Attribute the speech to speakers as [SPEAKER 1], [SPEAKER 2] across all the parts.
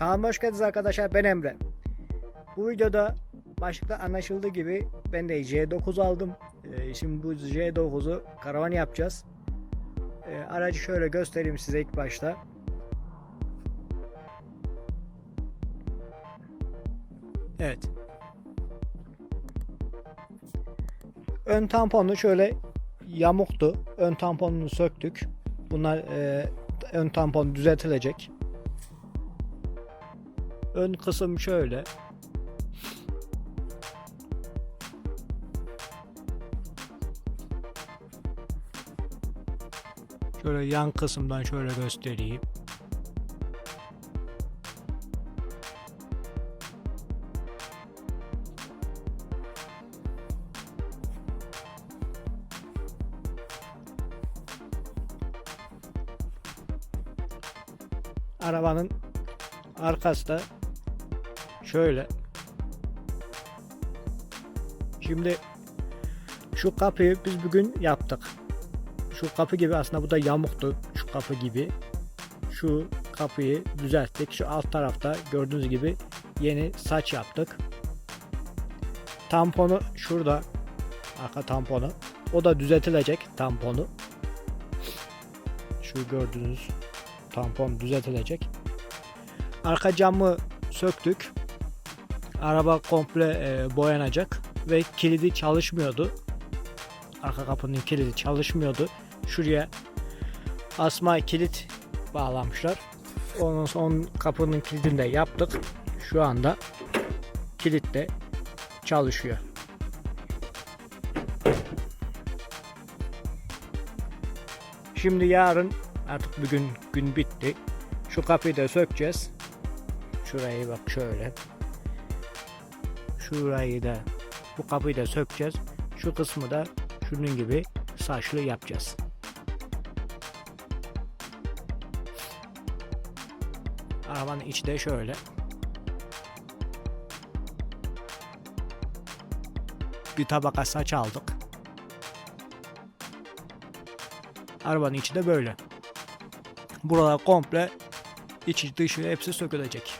[SPEAKER 1] Kanalıma hoş geldiniz arkadaşlar ben Emre. Bu videoda başlıkta anlaşıldığı gibi ben de J9 aldım. Ee, şimdi bu J9'u karavan yapacağız. Ee, aracı şöyle göstereyim size ilk başta. Evet. Ön tamponu şöyle yamuktu. Ön tamponunu söktük. Bunlar e, ön tampon düzeltilecek. Ön kısım şöyle. Şöyle yan kısımdan şöyle göstereyim. Arabanın arkası da şöyle. Şimdi şu kapıyı biz bugün yaptık. Şu kapı gibi aslında bu da yamuktu. Şu kapı gibi. Şu kapıyı düzelttik. Şu alt tarafta gördüğünüz gibi yeni saç yaptık. Tamponu şurada. Arka tamponu. O da düzeltilecek tamponu. Şu gördüğünüz tampon düzeltilecek. Arka camı söktük. Araba komple e, boyanacak ve kilidi çalışmıyordu. Arka kapının kilidi çalışmıyordu. Şuraya asma kilit bağlamışlar. Onun son kapının kilidini de yaptık. Şu anda kilit de çalışıyor. Şimdi yarın artık bugün gün bitti. Şu kapıyı da sökeceğiz. Şurayı bak şöyle. Şurayı da bu kapıyı da sökeceğiz. Şu kısmı da şunun gibi saçlı yapacağız. Arabanın içi de şöyle. Bir tabaka saç aldık. Arabanın içi de böyle. Buralar komple içi dışı hepsi sökülecek.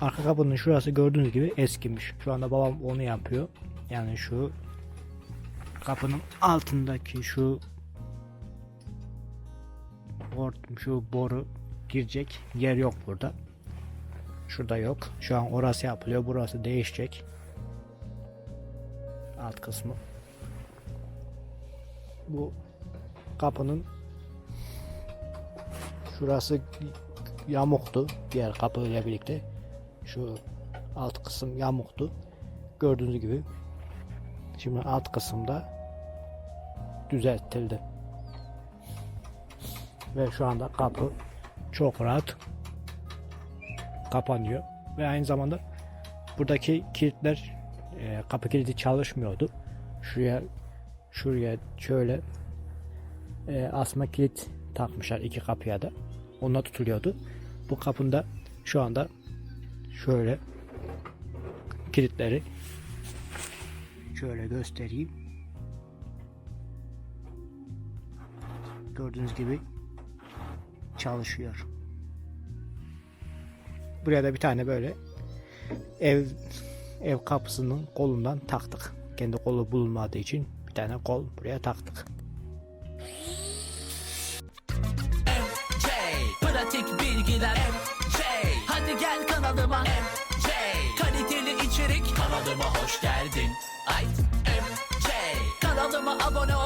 [SPEAKER 1] Arka kapının şurası gördüğünüz gibi eskimiş. Şu anda babam onu yapıyor. Yani şu kapının altındaki şu bor, şu boru girecek yer yok burada. Şurada yok. Şu an orası yapılıyor. Burası değişecek. Alt kısmı. Bu kapının şurası yamuktu diğer kapı ile birlikte şu alt kısım yamuktu. Gördüğünüz gibi şimdi alt kısımda düzeltildi. Ve şu anda kapı çok rahat kapanıyor. Ve aynı zamanda buradaki kilitler e, kapı kilidi çalışmıyordu. Şuraya şuraya şöyle e, asma kilit takmışlar iki kapıya da. Onunla tutuluyordu. Bu kapında şu anda şöyle kilitleri şöyle göstereyim. Gördüğünüz gibi çalışıyor. Buraya da bir tane böyle ev ev kapısının kolundan taktık. Kendi kolu bulunmadığı için bir tane kol buraya taktık.
[SPEAKER 2] Hadi gel kanalıma. MJ Kaliteli içerik. Kanalıma hoş geldin. Ay MJ Kanalıma abone ol